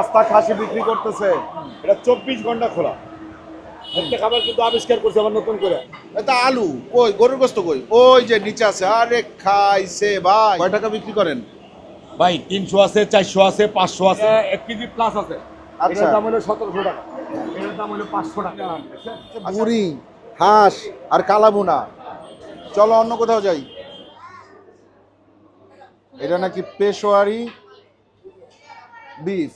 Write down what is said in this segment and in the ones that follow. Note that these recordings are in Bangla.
আস্থা খাসি বিক্রি করতেছে। এটা চব্বিশ ঘণ্টা খোলা। একটা খাবার কিন্তু আবিষ্কার করছে আবার নতুন করে। এটা আলু কই গরুর গোস্ত কই? ওই যে নিচে আছে। আরে খাইছে ভাই। কয় টাকা বিক্রি করেন? ভাই তিনশো আছে চারশো আছে পাঁচশো আছে। এক কেজি প্লাস আছে। আচ্ছা। দাম হলো সতেরোশো টাকা। দাম হলো পাঁচশো টাকা। বুড়ি হাঁস আর কালাবুনা চলো অন্য কোথাও যাই। এটা নাকি পেশোয়ারি। বিফ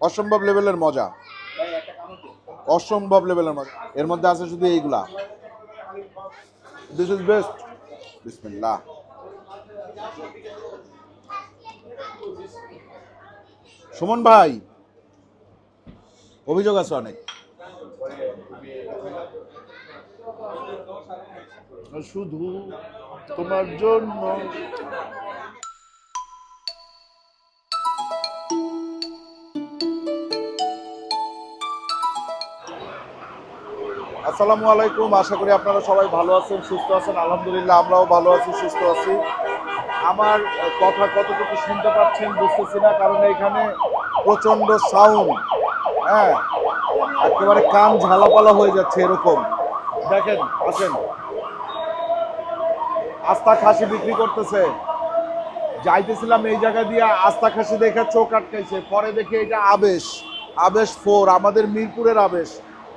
অসম্ভব লেভেলের মজা। অসম্ভব লেভেলের মজা। এর মধ্যে আছে শুধু এইগুলা। দিস ইজ বেস্ট বিসমিল্লাহ সুমন ভাই, অভিযোগ আছে অনেক। শুধু তোমার জন্য আসসালামু আলাইকুম। আশা করি আপনারা সবাই ভালো আছেন, সুস্থ আছেন। আলহামদুলিল্লাহ, আমরাও ভালো আছি, সুস্থ আছি। আমার কথা কতটুকু শুনতে পাচ্ছেন বুঝতেছি না, কারণ এখানে প্রচণ্ড সাউন্ড হ্যাঁ একেবারে কান ঝালাপালা হয়ে যাচ্ছে এরকম। দেখেন, আসেন। আস্থা খাসি বিক্রি করতেছে। যাইতেছিলাম এই জায়গা দিয়ে আস্থা খাসি দেখে চোখ আটকাইছে। পরে দেখি এটা আবেশ আবেশ ফোর, আমাদের মিরপুরের আবেশ,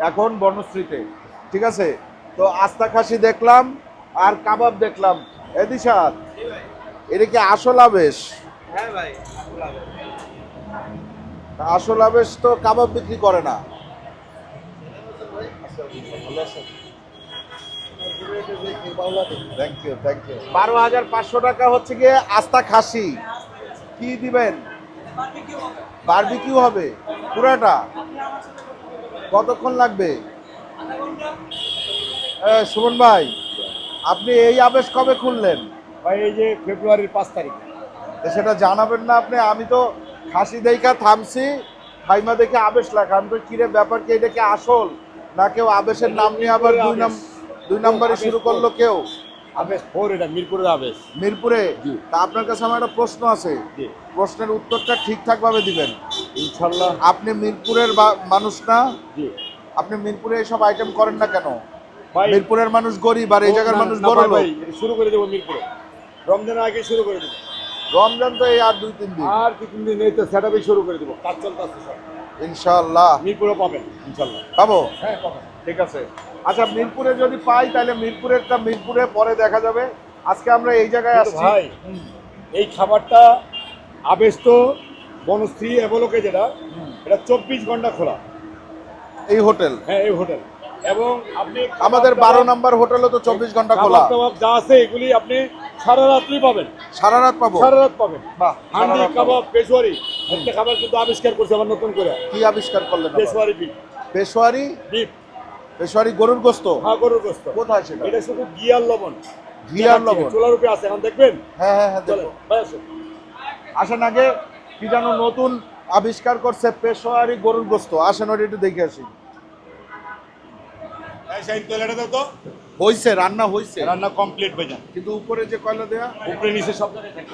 এখন বনশ্রীতে। ঠিক আছে? তো আস্থা খাসি দেখলাম আর কাবাব দেখলাম। এদিশাদ এটা কি আসল আবেশ? হ্যাঁ ভাই আসল আবেশ। তো কাবাব বিক্রি করে না। থ্যাংক ইউ থ্যাংক ইউ বারো হাজার পাঁচশো টাকা হচ্ছে গিয়ে আস্থা খাসি। কি দিবেন? বারবিকিউ হবে? পুরাটা? কতক্ষণ লাগবে? সুমন ভাই আপনি এই আবেশ কবে খুললেন? ভাই এই যে ফেব্রুয়ারির পাঁচ তারিখ। সেটা জানাবেন না আপনি আমি তো খাসি দেখা থামছি ফাইমা দেখে আবেশ লেখা। আমি তো কিরে ব্যাপার কি এটা কি আসল? না কেউ আবেশের নাম নিয়ে আবার দুই নাম দুই নম্বরে শুরু করল কেউ? আবেশ ফোর এটা মিরপুরের আবেশ। মিরপুরে? তা আপনার কাছে আমার একটা প্রশ্ন আছে। জি। প্রশ্নের উত্তরটা ঠিকঠাক ভাবে দিবেন। ইনশাল্লাহ। আপনি মিরপুরের মানুষ না? আপনি মিরপুরে এইসব আইটেম করেন না কেন? মিরপুরের মানুষ গরিব আর এই জায়গার মানুষ বড় ভাই, লোক শুরু করে দেবো মিরপুরে। রমজানের আগে শুরু করে দেবো। রমজান তো এই আর দুই তিন দিন। আর কি তিন দিন এই তো সেট শুরু করে দেবো। কাজ চলতে আসছে সব। ইনশাআল্লাহ। মিরপুরে পাবেন ইনশাল্লাহ পাবো? হ্যাঁ পাবেন। ঠিক আছে। আচ্ছা মিরপুরে যদি পাই তাহলে মিরপুরেরটা মিরপুরে পরে দেখা যাবে। আজকে আমরা এই জায়গায় আসছি। ভাই এই খাবারটা আবেস্ত বনশ্রী এভলোকে যেটা এটা চব্বিশ ঘণ্টা খোলা। এই হোটেল। হ্যাঁ এই হোটেল। এবং আপনি আমাদের বারো নম্বর হোটেলও তো চব্বিশ ঘণ্টা খোলা। দাবার যা আছে এগুলি আপনি সারা রাত্রি পাবেন। সারা রাত পাবো? সারা রাত পাবেন। হান্ডি কাবাব পেশোয়ারি একটা খাবার কিন্তু আবিষ্কার করছে আবার নতুন করে। কি আবিষ্কার করলেন? পেশোয়ারি বিফ। পেশোয়ারি বিফ। পেশোয়ারি গরুর গোস্ত? হ্যাঁ গরুর গোস্ত। কোথায় সেটা? এটা শুধু গিয়ার লবণ। ঘিয়ার লবণ? চোলার উপরে আছে এখন দেখবেন? হ্যাঁ হ্যাঁ হ্যাঁ চলে দেখো। ভাই আসুন। আসেন আগে কি যেন নতুন আবিষ্কার করছে পেশোয়ারি গরুর গোস্ত। আসেন ওটা একটু দেখে আসি। এই শাহিন দাও তো। হইছে রান্না হইছে। রান্না কমপ্লিট হয়ে যান কিন্তু উপরে যে কয়লা দেয়া? উপরে নিচে সব জায়গায় থাকে।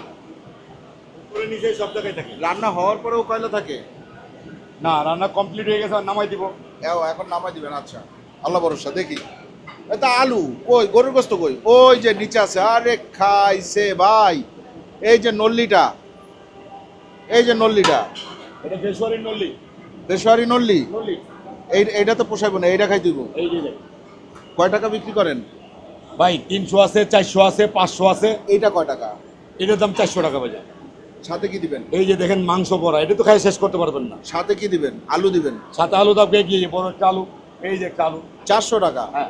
উপরে নিচে সব জায়গায় থাকে। রান্না হওয়ার পরেও কয়লা থাকে? না রান্না কমপ্লিট হয়ে গেছে নামাই দিব। এখন নামাই দিবেন আচ্ছা। আল্লাহ ভরসা দেখি। এটা আলু কই গরুর গোস্ত কই? ওই যে নিচে আছে আরে খাইছে ভাই। এই যে নল্লিটা। এই যে নল্লিটা। এটা পেশোয়ারি নল্লি। পেশোয়ারি নল্লি? এই এইটা তো পোষাইব না এইটা খাই দিব। এই। কয় টাকা বিক্রি করেন? ভাই তিনশো আছে চারশো আছে পাঁচশো আছে। এইটা কয় টাকা? এটার দাম চারশো টাকা বাজার সাথে কি দিবেন? এই যে দেখেন মাংস পড়া এটা তো খাই শেষ করতে পারবেন না। সাথে কি দিবেন? আলু দিবেন? সাথে আলু দাম কি বড় একটা আলু এই যে একটা আলু। চারশো টাকা? হ্যাঁ।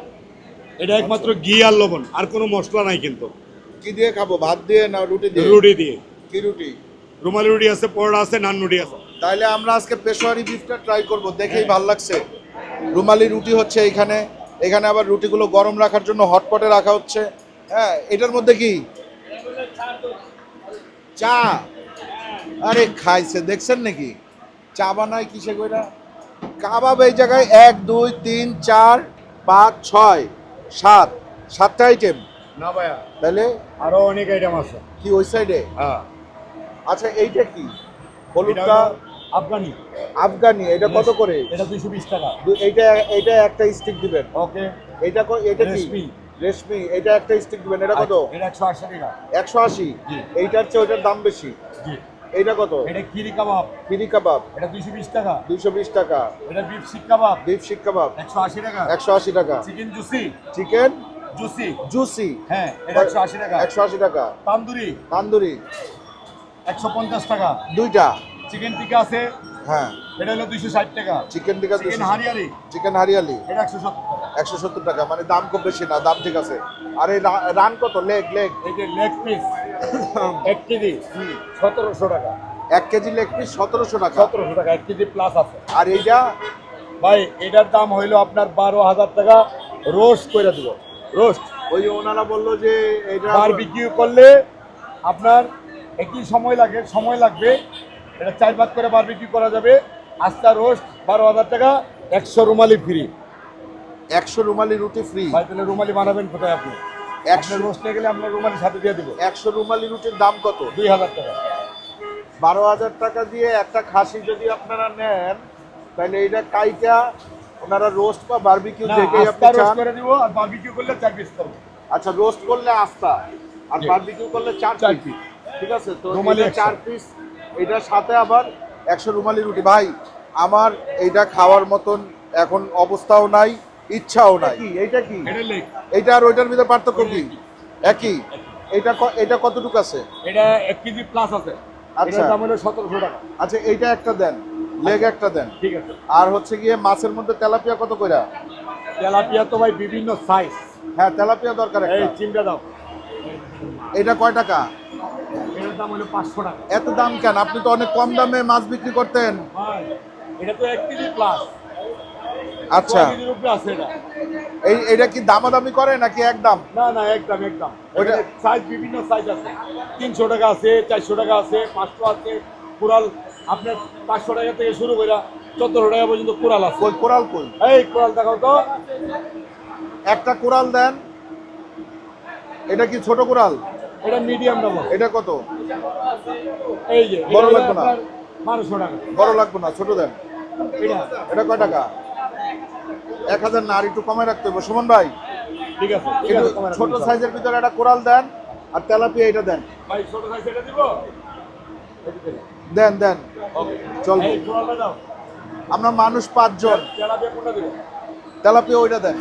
এটা একমাত্র ঘি আর লবণ আর কোনো মশলা নাই কিন্তু। কি দিয়ে খাব ভাত দিয়ে না রুটি দিয়ে? রুটি দিয়ে। কি রুটি? রুমালি রুটি আছে পরোটা আছে নান রুটি আছে। তাইলে আমরা আজকে পেশোয়ারি বিফটা ট্রাই করব দেখেই ভালো লাগছে। রুমালি রুটি হচ্ছে এখানে এখানে আবার রুটিগুলো গরম রাখার জন্য হটপটে রাখা হচ্ছে। হ্যাঁ এটার মধ্যে কি? চা। আরে খাইছে দেখছেন নাকি? চা বানায় কিসে কইরা কাবাব এই জায়গায় এক দুই তিন চার পাঁচ ছয় সাত। সাতটা আইটেম না ভাইয়া তাহলে? আরও অনেক আইটেম আছে। কি ওই সাইডে হ্যাঁ। আচ্ছা এইটা কি? হলুদটা হলো আফগানি? আফগানি এটা কত করে? এটা দুইশো বিশ টাকা। এইটা এইটা একটা স্টিক দিবেন। ওকে। এটা এটা কি? রেশমি। রেশমি এটা একটা স্টিক দিবেন। এটা কত? এটা একশো আশি টাকা। একশো আশি? জি। এইটার চেয়ে ওইটার দাম বেশি। জি। এইটা কত? এটা কিরি কাবাব। ফিরি কাবাব। এটা দুইশো বিশ টাকা। দুইশো বিশ টাকা। এটা বিফ শিক কাবাব। বিফ শিক কাবাব। একশো আশি টাকা। একশো আশি টাকা। Chicken juicy. Chicken? Juicy. Juicy. হ্যাঁ এটা একশো আশি টাকা। একশো আশি টাকা। তান্দুরি। তান্দুরি। একশো পঞ্চাশ টাকা। দুইটা। চিকেন টিকা আছে। হ্যাঁ। এটা হলো দুইশো ষাট টাকা। চিকেন টিকা চিকেন হারিয়ালি। চিকেন হারিয়ালি। এটা একশো সত্তর টাকা। একশো সত্তর টাকা মানে দাম খুব বেশি না দাম ঠিক আছে। আর এই রান কত? লেগ লেগ এই যে লেগ পিস এক কেজি। সতেরোশো টাকা। এক কেজি লেগ পিস সতেরোশো টাকা। সতেরোশো টাকা এক কেজি প্লাস আছে। আর এইটা? ভাই এটার দাম হইল আপনার বারো হাজার টাকা। রোস্ট করে দেবো। রোস্ট ওই ওনারা বলল যে এটা বারবিকিউ করলে আপনার একই সময় লাগে সময় লাগবে। এটা চার ভাগ করে বারবিকিউ করা যাবে। আস্তা রোস্ট বারো হাজার টাকা একশো রুমালি ফ্রি। একশো রুমালি রুটি ফ্রি। ভাই তাহলে রুমালি বানাবেন কোথায় আপনি? একশো রোস্ট নিয়ে গেলে আপনার রুমালি সাথে দিয়ে দেবো। একশো রুমালি রুটির দাম কত? দুই হাজার টাকা। বারো হাজার টাকা দিয়ে একটা খাসি যদি আপনারা নেন তাহলে এইটা কাইটা ওনারা রোস্ট বা বারবিকিউ যেটাই আপনি রোস্ট চান। করে দিব আর বারবিকিউ করলে চার পিস করব। আচ্ছা রোস্ট করলে আস্তা আর বারবিকিউ করলে চার চার পিস ঠিক আছে? তো রুমালি চার পিস এটার সাথে আবার একশো রুমালি রুটি। ভাই আমার এইটা খাওয়ার মতন এখন অবস্থাও নাই ইচ্ছাও নাই। এইটা কি? এটা এইটা আর ওইটার ভিতরে পার্থক্য কি? একই? এটা এটা কতটুকু আছে? এটা এক কেজি প্লাস আছে। আচ্ছা। দাম হলো সতেরোশো টাকা। আচ্ছা এইটা একটা দেন। লেগ একটা দেন। ঠিক আছে। আর হচ্ছে গিয়ে মাছের মধ্যে তেলাপিয়া কত কইরা? তেলাপিয়া তো ভাই বিভিন্ন সাইজ হ্যাঁ তেলাপিয়া দরকার এই চিমটা দাও। এটা কয় টাকা? দাম হলো পাঁচশো টাকা। এত দাম কেন? আপনি তো অনেক কম দামে মাছ বিক্রি করতেন। এটা তো এক কেজি প্লাস আচ্ছা। এই এটা কি দামাদামি করে নাকি একদম না না একদম একদম সাইজ বিভিন্ন সাইজ আছে। তিনশো টাকা আছে চারশো টাকা আছে পাঁচশো আছে কোরাল আপনার পাঁচশো টাকা থেকে শুরু করে চোদ্দশো টাকা পর্যন্ত কোরাল আছে। কই কোরাল কই? এই কোরাল দেখাও তো। একটা কোরাল দেন। এটা কি ছোট কোরাল এটা মিডিয়াম নেব এটা কত? এই যে বড় লাগবে না। বারোশো টাকা। বড় লাগবে না ছোট দেন। এটা। এটা কয় টাকা? এক হাজার না আর একটু কমে রাখতে হবে। সুমন ভাই ঠিক আছে ছোট সাইজের ভিতরে একটা কোরাল দেন আর তেলাপিয়া এটা দেন। ভাই ছোট সাইজ এটা দিব? দেন দেন। দাও। আমরা মানুষ পাঁচজন। তেলাপিয়া ওইটা দেন।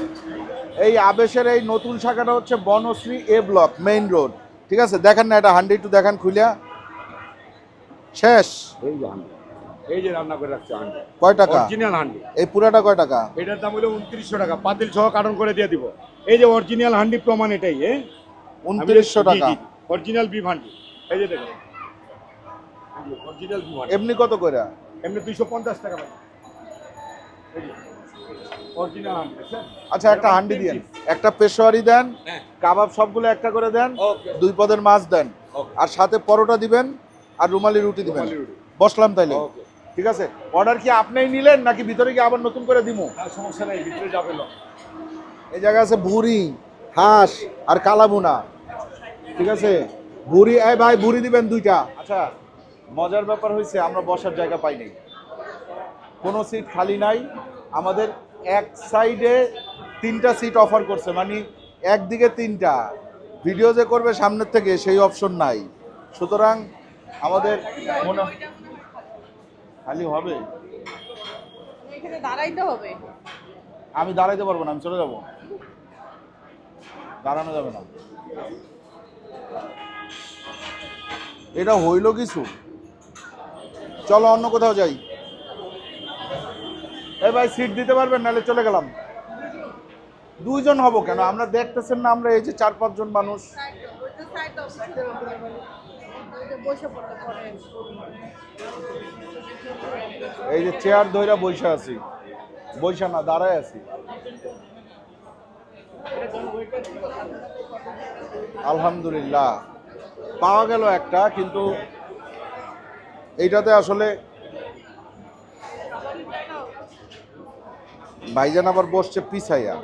এই আবেশের এই নতুন শাখাটা হচ্ছে Banasree A block main road. ঠিক আছে? দেখেন না এটা হান্ডি একটু দেখান খুলিয়া। শেষ। এই যে রান্না করে রাখছে হান্ডি। কয় টাকা? অরিজিনাল হান্ডি। এই পুরাটা কয় টাকা? এটার দাম হলো উনত্রিশশো টাকা। পাতিল সহ কার্টন করে দিয়ে দিব। এই যে অরিজিনাল হান্ডি প্রমাণ এটাই হ্যাঁ? উনত্রিশশো টাকা। Original beef handi. এই যে অরিজিনাল বিফ এমনি কত করে? এমনি দুইশো পঞ্চাশ টাকা? আচ্ছা একটা হান্ডি দেন। একটা পেশোয়ারি দেন হ্যাঁ। কাবাব সবগুলো একটা করে দেন দুই পদের মাছ দেন। আর সাথে পরোটা দিবেন আর রুমালি রুটি দিবেন। বসলাম তাইলে। ঠিক আছে? অর্ডার কি আপনিই নিলেন নাকি ভিতরে কি আবার নতুন করে দিমু? সমস্যা নেই ভিতরে যাবে এই জায়গা আছে ভুরি হাঁস আর কালাবুনা ঠিক আছে? ভুরি এই ভাই ভুরি দিবেন দুইটা। আচ্ছা মজার ব্যাপার হয়েছে আমরা বসার জায়গা পাই নাই। কোনো সিট খালি নাই। আমাদের এক সাইডে তিনটা সিট অফার করছে মানে একদিকে তিনটা। ভিডিও যে করবে সামনের থেকে সেই অপশন নাই। সুতরাং আমাদের মনে খালি হবে? দাঁড়াইতে হবে। আমি দাঁড়াইতে পারব না আমি চলে যাব। দাঁড়ানো যাবে না। এটা হইল কিছু? চলো অন্য কোথাও যাই। এই ভাই সিট দিতে পারবেন, নাহলে চলে গেলাম। দুইজন হব কেন? আমরা দেখতেছেন না, আমরা এই যে চার পাঁচজন মানুষ। এই যে চেয়ার ধইরা বৈশা আছি। বৈশা না, দাঁড়ায় আছি। আলহামদুলিল্লাহ। পাওয়া গেল একটা, কিন্তু এইটাতে আসলে ভাইজান আবার বসছে, পিছাইয়া।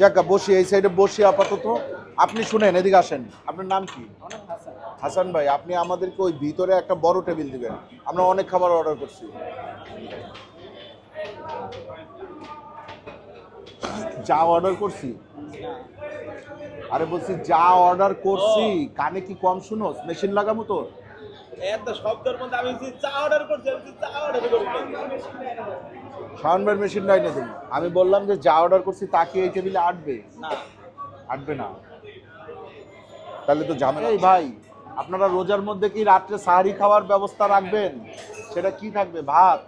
যাক বসি, এই সাইডে বসি আপাতত। আপনি শুনেন, এদিকে আসেন। আপনার নাম কি? হাসান ভাই, আপনি আমাদেরকে ওই ভিতরে একটা বড় টেবিল দিবেন। আমরা অনেক খাবার অর্ডার করছি। যা অর্ডার করছি? আরে বলছি, যা অর্ডার করছি, কানে কি কম শুনোস? মেশিন লাগাবো তো এত শব্দের মধ্যে আমি চা অর্ডার করছি আমি চা অর্ডার সাউন্ডবার মেশিন নাই না তুমি আমি বললাম যে যা অর্ডার করছি তা কি এই টেবিলে আটবে? না। আটবে না। তাহলে তো ঝামেলা। এই ভাই আপনারা রোজার মধ্যে কি রাত্রে সাহারি খাওয়ার ব্যবস্থা রাখবেন? সেটা কি থাকবে? ভাত?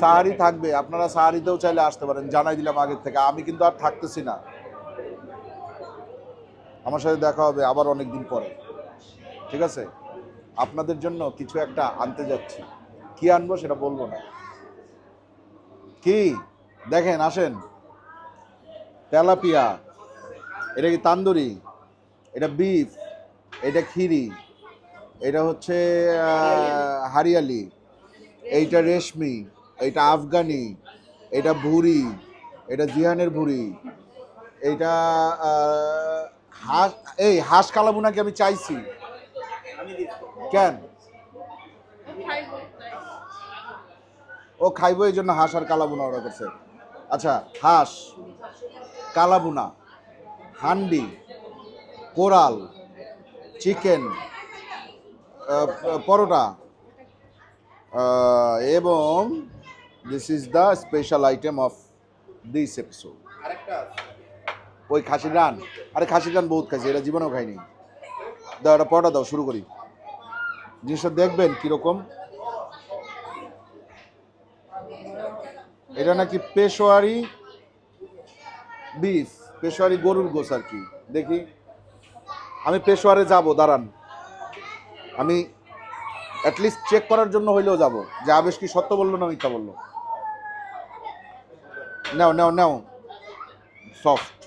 সাহারি থাকবে। আপনারা সাহারিতেও চাইলে আসতে পারেন। জানাই দিলাম আগের থেকে। আমি কিন্তু আর থাকতেছি না। আমার সাথে দেখা হবে আবার অনেক দিন পরে। ঠিক আছে? আপনাদের জন্য কিছু একটা আনতে যাচ্ছি। কি আনব সেটা বলব না। কি? দেখেন, আসেন। তেলাপিয়া, এটা কি তান্দুরি? এটা বিফ এটা খিরি এটা হচ্ছে হারিয়ালি, এইটা রেশমি, এইটা আফগানি, এটা ভুরি, এটা জিহানের ভুরি, এইটা হাঁস, এই হাঁস কালাবুনাকে আমি চাইছি? কেন? ও খাইবো এই জন্য হাঁস আর কালাবুনা অর্ডার করছে। আচ্ছা হাঁস কালাবুনা হান্ডি, কোরাল, চিকেন পরোটা এবং this is the special item of this episode. ওই খাসির রান। আরে খাসির রান বহুত খাইছি, এটা জীবনেও খাইনি। দাও এটা পরোটা দাও, শুরু করি। জিনিসটা দেখবেন কীরকম। এটা নাকি পেশোয়ারি বিফ, পেশোয়ারি গরুর গোস আর কি। দেখি। আমি পেশোয়ারে যাব, দাঁড়ান। আমি অ্যাটলিস্ট চেক করার জন্য হইলেও যাব। যে আবেশ কি সত্য বলল না মিথ্যা বলল। নাও নাও নাও। সফট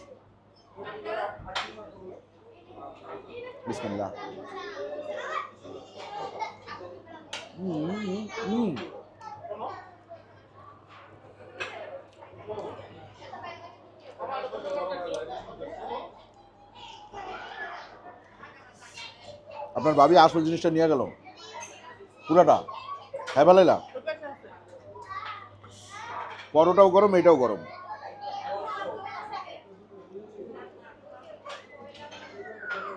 আপনার ভাবি আসল জিনিসটা নিয়ে গেল। পুরাটা। হ্যাঁ ভালাইলা? পরোটাও গরম এটাও গরম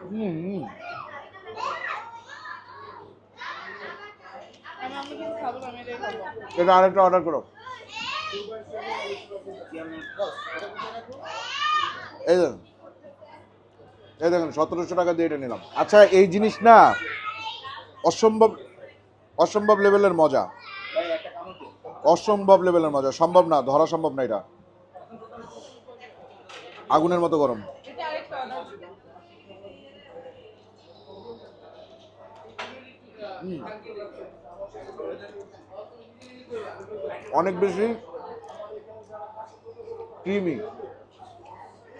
হুম হুম আমি আমি কিছু খাব না, আমি এটাই খাব। এটা আরেকটা অর্ডার করো। এই দেখুন। এই দেখুন, সতেরোশো টাকা দিয়ে এটা নিলাম। আচ্ছা এই জিনিস না, অসম্ভব অসম্ভব লেভেলের মজা। অসম্ভব লেভেলের মজা। সম্ভব না, ধরা সম্ভব না এটা। আগুনের মতো গরম এটা আরেকটা order দিবো। অনেক বেশি ক্রিমি।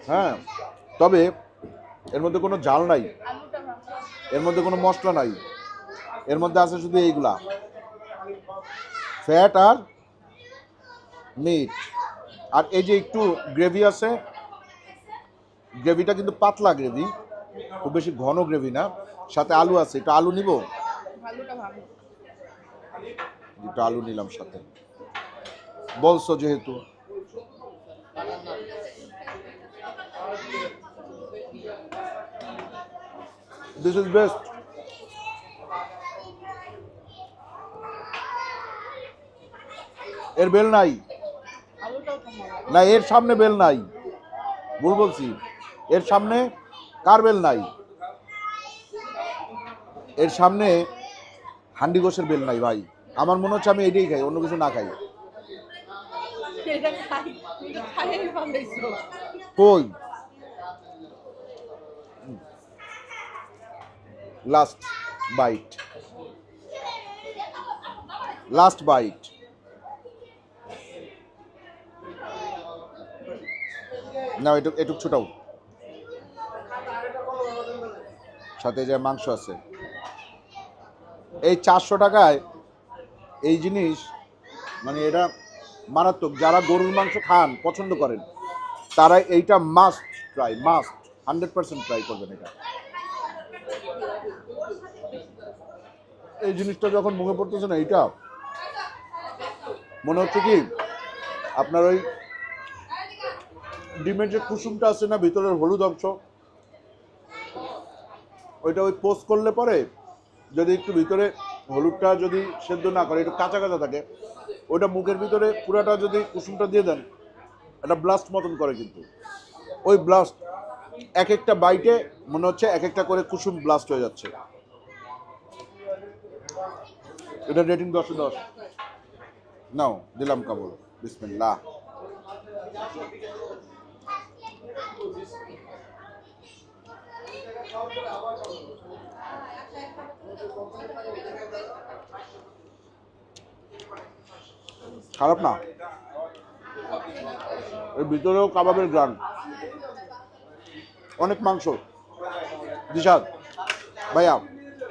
হ্যাঁ তবে এর মধ্যে কোনো জাল নাই, এর মধ্যে কোনো মশলা নাই, এর মধ্যে আছে শুধু এইগুলা। ফ্যাট আর মিট। আর এই যে একটু গ্রেভি আছে, গ্রেভিটা কিন্তু পাতলা গ্রেভি, খুব বেশি ঘন গ্রেভি না, সাথে আলু আছে, একটু আলু নিব? আলুটা। একটু আলু নিলাম সাথে। বলছো যেহেতু। দিস ইজ বেস্ট এর বেল নাই। না এর সামনে বেল নাই। ভুল বলছি। এর সামনে কার বেল নাই? এর সামনে হান্ডি গোসের বেল নাই ভাই। আমার মনে হচ্ছে আমি এটাই খাই, অন্য কিছু না খাই। কই? লাস্ট বাইট লাস্ট বাইট না এটুক এটুক ছুটাও। সাথে যে মাংস আছে। এই চারশো টাকায় এই জিনিস মানে এটা মারাত্মক। যারা গরুর মাংস খান, পছন্দ করেন, তারা এইটা must try must hundred percent try করবেন এটা। এই জিনিসটা যখন মুখে পড়তেছে না, এইটা মনে হচ্ছে কি, আপনার ওই ডিমের যে কুসুমটা আছে না, ভিতরের হলুদ অংশ, ওইটা ওই পোস্ট করলে পরে যদি একটু ভিতরে হলুদটা যদি সেদ্ধ না করে, একটু কাঁচা কাঁচা থাকে, ওইটা মুখের ভিতরে পুরাটা যদি কুসুমটা দিয়ে দেন, একটা ব্লাস্ট মতন করে কিন্তু। ওই ব্লাস্ট এক একটা বাইটে মনে হচ্ছে এক একটা করে কুসুম ব্লাস্ট হয়ে যাচ্ছে। এটা রেটিং দশে দশ। নাও, দিলাম কাবুল। বিসমিল্লাহ। খারাপ না? এর ভিতরেও কাবাবের গ্রান অনেক মাংস। দিশাদ ভাইয়া,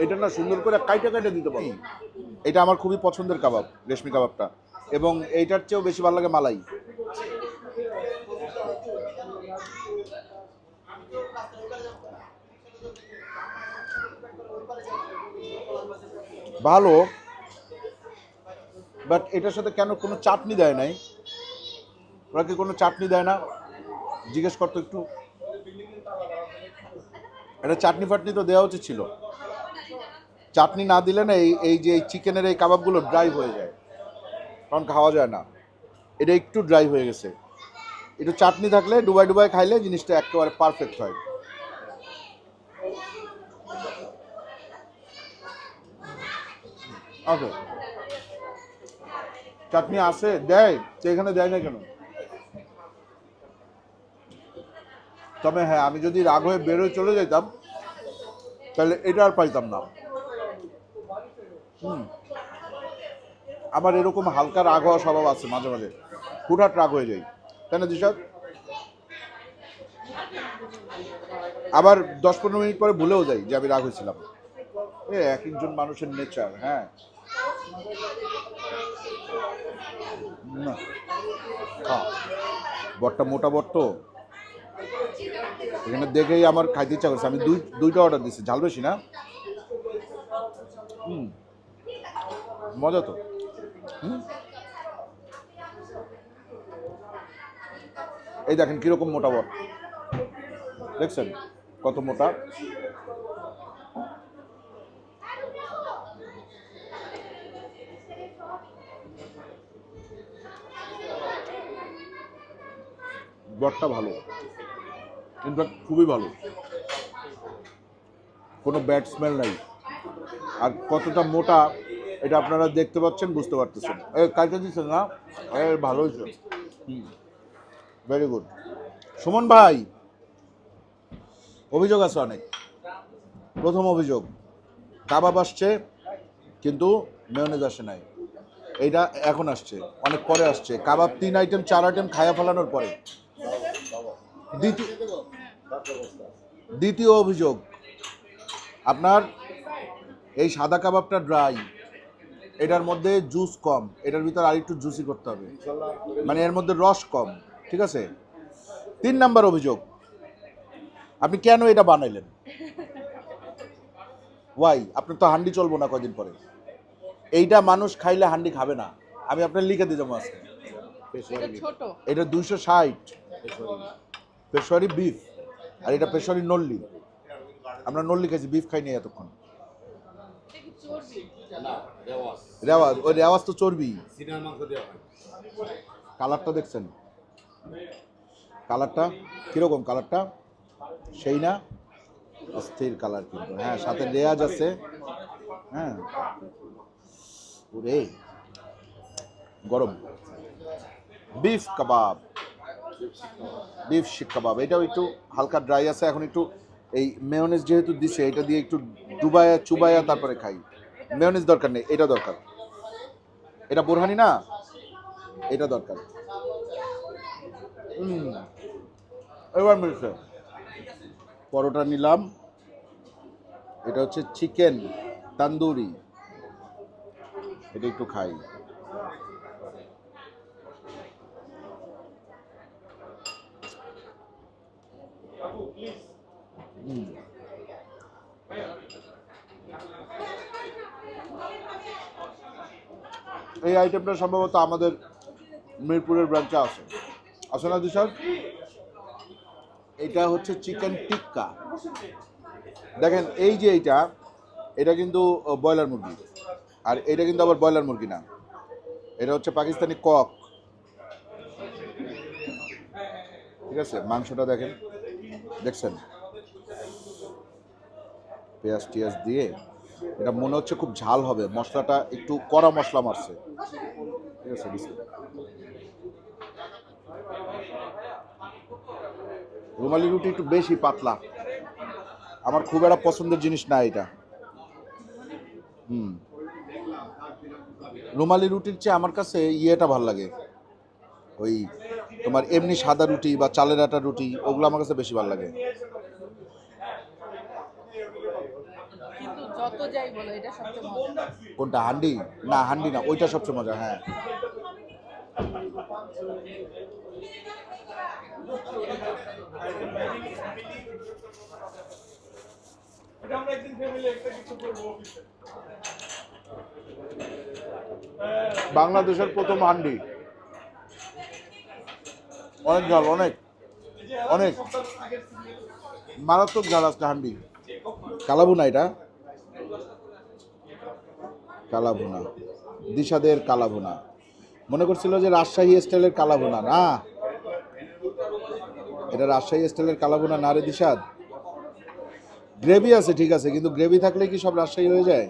এটা না সুন্দর করে কাইটা কাইটা দিতে পারি। এটা আমার খুবই পছন্দের কাবাব, রেশমি কাবাবটা। এবং এইটার চেয়েও বেশি ভালো লাগে মালাই। ভালো বাট এটার সাথে কেন কোনো চাটনি দেয় নাই? ওরা কি কোনো চাটনি দেয় না? জিজ্ঞেস করতো একটু। এটা চাটনি ফাটনি তো দেওয়া উচিত ছিল। চাটনি না দিলে না এই এই যে এই চিকেনের এই কাবাবগুলো ড্রাই হয়ে যায়। কারণ খাওয়া যায় না। এটা একটু ড্রাই হয়ে গেছে। একটু চাটনি থাকলে, ডুবাই ডুবাই খাইলে জিনিসটা একেবারে পারফেক্ট হয়। ওকে চাটনি আছে, দেয়, তো এখানে দেয় না কেন? তবে হ্যাঁ আমি যদি রাগ হয়ে বেরোয় চলে যেতাম তাহলে এটা আর পাইতাম না। হুম। আমার এরকম হালকা রাগ হওয়া স্বভাব আছে মাঝে মাঝে। হুটহাট রাগ হয়ে যাই তাই না দিশাদ আবার দশ পনেরো মিনিট পরে ভুলেও যাই যে আমি রাগ হয়েছিলাম। এ এক একজন মানুষের নেচার হ্যাঁ। না। খা। বটটা মোটা বট তো। এখানে দেখেই আমার খাইতে ইচ্ছা করছে। আমি দুই, দুইটা অর্ডার দিচ্ছি ঝাল বেশি না? হুম। মজা তো। হুম। এই দেখেন কীরকম মোটা বট। দেখছেন? কত মোটা? বটটা ভালো। ইনফ্যাক্ট খুবই ভালো। কোনো ব্যাড স্মেল নাই। আর কতটা মোটা, এটা আপনারা দেখতে পাচ্ছেন, বুঝতে পারতেছেন। এ কাজটা দিচ্ছেন না? ভালো হয়েছে। হুম। ভেরি গুড সুমন ভাই, অভিযোগ আছে অনেক। প্রথম অভিযোগ, কাবাব আসছে, কিন্তু মেয়নেজ আসে নাই। এইটা এখন আসছে, অনেক পরে আসছে। কাবাব তিন আইটেম চার আইটেম খায়া ফেলানোর পরে। দ্বিতীয় অভিযোগ। আপনার এই সাদা কাবাবটা ড্রাই এটার মধ্যে জুস কম। এটার ভিতর আর একটু জুসি করতে হবে। মানে এর মধ্যে রস কম। ঠিক আছে? তিন নাম্বার অভিযোগ। আপনি কেন এটা বানাইলেন? ওয়াই আপনার তো হান্ডি চলবো না কদিন পরে। এইটা মানুষ খাইলে হান্ডি খাবে না। আমি আপনার লিখে দিয়ে যাব আজকে। এটা দুইশো ষাট। পেশোয়ারি বিফ আর এটা পেশোয়ারি নল্লি। আমরা নল্লি খাইছি বিফ খাই খাইনি এতক্ষণ। রেওয়াজ, ওই রেওয়াজ তো চর্বি। কালারটা দেখছেন? কালারটা, কীরকম কালারটা? সেই না? স্থির কালার কিন্তু। হ্যাঁ সাথে রেয়াজ আছে। হ্যাঁ। ওরে। গরম। বিফ কাবাব। বিফ শিক কাবাব, এটাও একটু হালকা ড্রাই আছে, এখন একটু এই মেয়নেজ যেহেতু দিছে, এটা দিয়ে একটু ডুবায়া, চুবায়া তারপরে খাই। মেয়নেজ দরকার নেই, এটা দরকার। এটা বোরহানি না? এটা দরকার। এবার মিলছে। পরোটা নিলাম। এটা হচ্ছে চিকেন, তান্দুরি। এটা একটু খাই। এই আইটেমটা সম্ভবত আমাদের মিরপুরের ব্রাঞ্চে আছে। আছে না দিশার এটা হচ্ছে চিকেন টিক্কা দেখেন, এই যে এইটা, এটা কিন্তু ব্রয়লার মুরগি। আর এটা কিন্তু আবার ব্রয়লার মুরগি না। এটা হচ্ছে পাকিস্তানি কক। ঠিক আছে? মাংসটা দেখেন। দেখছেন? পেঁয়াজ টিয়াজ দিয়ে, এটা মনে হচ্ছে খুব ঝাল হবে। মশলাটা একটু কড়া মশলা মারছে। ঠিক আছে। রুমালি রুটি একটু বেশি পাতলা। আমার খুব একটা পছন্দের জিনিস না এটা। হুম। রুমালি রুটির চেয়ে আমার কাছে ইয়েটা ভালো লাগে। ওই তোমার এমনি সাদা রুটি বা চালের আটা রুটি, ওগুলো আমার কাছে বেশি ভালো লাগে। যত যাই বলো, এটা সবচেয়ে মজা কোনটা, হান্ডি? না হান্ডি না, ওইটা সবচেয়ে মজা হ্যাঁ। বাংলাদেশের প্রথম হান্ডি। অনেক ঝাল, অনেক। অনেক। মারাত্মক ঝাল আজকে হান্ডি। কালাভুনা এটা? কালাভুনা, দিশাদের কালাভুনা। মনে করছিল যে রাজশাহী স্টাইলের কালাভুনা, না? এটা রাজশাহী স্টাইলের কালাভুনা, না রে দিশাদ? গ্রেভি আছে, ঠিক আছে, কিন্তু গ্রেভি থাকলে কি সব রাজশাহী হয়ে যায়?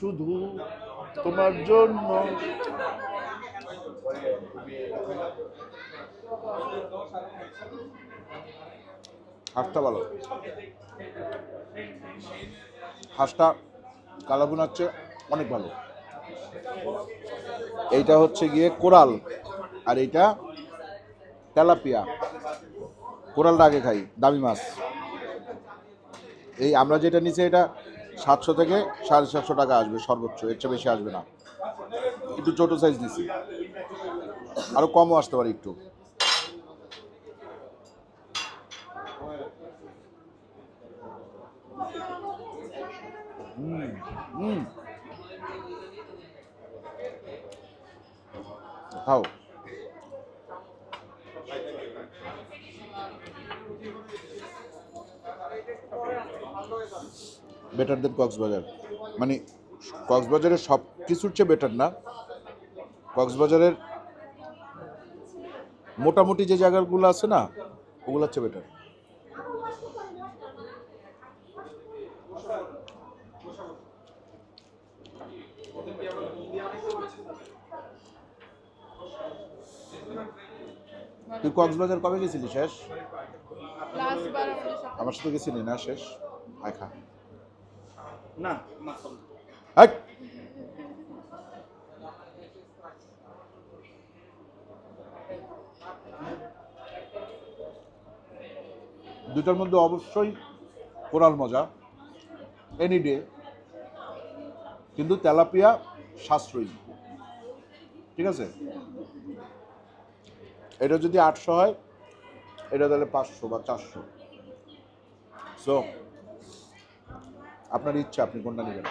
শুধু তোমার জন্য। হাঁসটা ভালো। হাঁসটা কালাবুন হচ্ছে অনেক ভালো। এইটা হচ্ছে গিয়ে কোরাল আর এইটা তেলাপিয়া। কোরালটা আগে খাই, দামি মাছ। এই আমরা যেটা নিচে এটা সাতশো থেকে সাড়ে সাতশো টাকা আসবে সর্বোচ্চ, এর চেয়ে বেশি আসবে না। একটু ছোটো সাইজ দিছি। আরও কমও আসতে পারে একটু। হুম। খাও। Better then Cox's Bazar. মানে কক্সবাজারের সব কিছুর চেয়ে বেটার না। কক্সবাজারের মোটামুটি যে জায়গাগুলো আছে না ওগুলো হচ্ছে বেটার তুই কক্সবাজার কবে গেছিলি শেষ? আমার সাথে গেছিলি না শেষ? আয় খা। না দুটার মধ্যে অবশ্যই কোরাল মজা এনি ডে কিন্তু তেলাপিয়া সাশ্রয়ী। ঠিক আছে? এটা যদি আটশো হয়, এটা তাহলে পাঁচশো বা চারশো। সো আপনার ইচ্ছা, আপনি কোনটা নেবেন?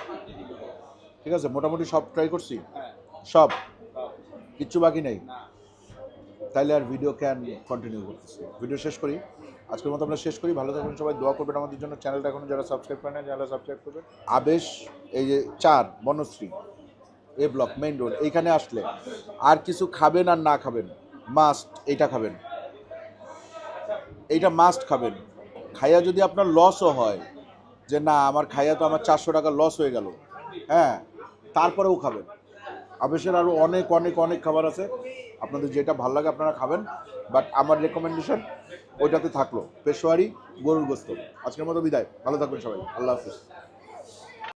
ঠিক আছে, মোটামুটি সব ট্রাই করছি? সব? কিচ্ছু বাকি নেই? তাইলে আর ভিডিও ক্যান কন্টিনিউ করতেছি। ভিডিও শেষ করি। আজকের মতো আমরা শেষ করি। ভালো থাকবেন সবাই, দোয়া করবেন আমাদের জন্য। চ্যানেলটা এখন যারা সাবস্ক্রাইব করেন চ্যানেলটা সাবস্ক্রাইব করবেন। আবেশ, এই যে চার Banasree, A block main road এইখানে আসলে আর কিছু খাবেন আর না খাবেন। মাস্ট এইটা খাবেন। এইটা মাস্ট খাবেন। খাইয়া যদি আপনার লসও হয়, যে না, আমার খাইয়া তো আমার চারশো টাকা লস হয়ে গেল হ্যাঁ তারপরেও খাবেন। আবেশের আরও অনেক অনেক অনেক খাবার আছে। আপনাদের যেটা ভালো লাগে আপনারা খাবেন বাট আমার রেকমেন্ডেশন ওইটাতে থাকল। পেশোয়ারি গরুর গোস্ত। আজকের মতো বিদায়। ভালো থাকবেন সবাই। আল্লাহ হাফিজ।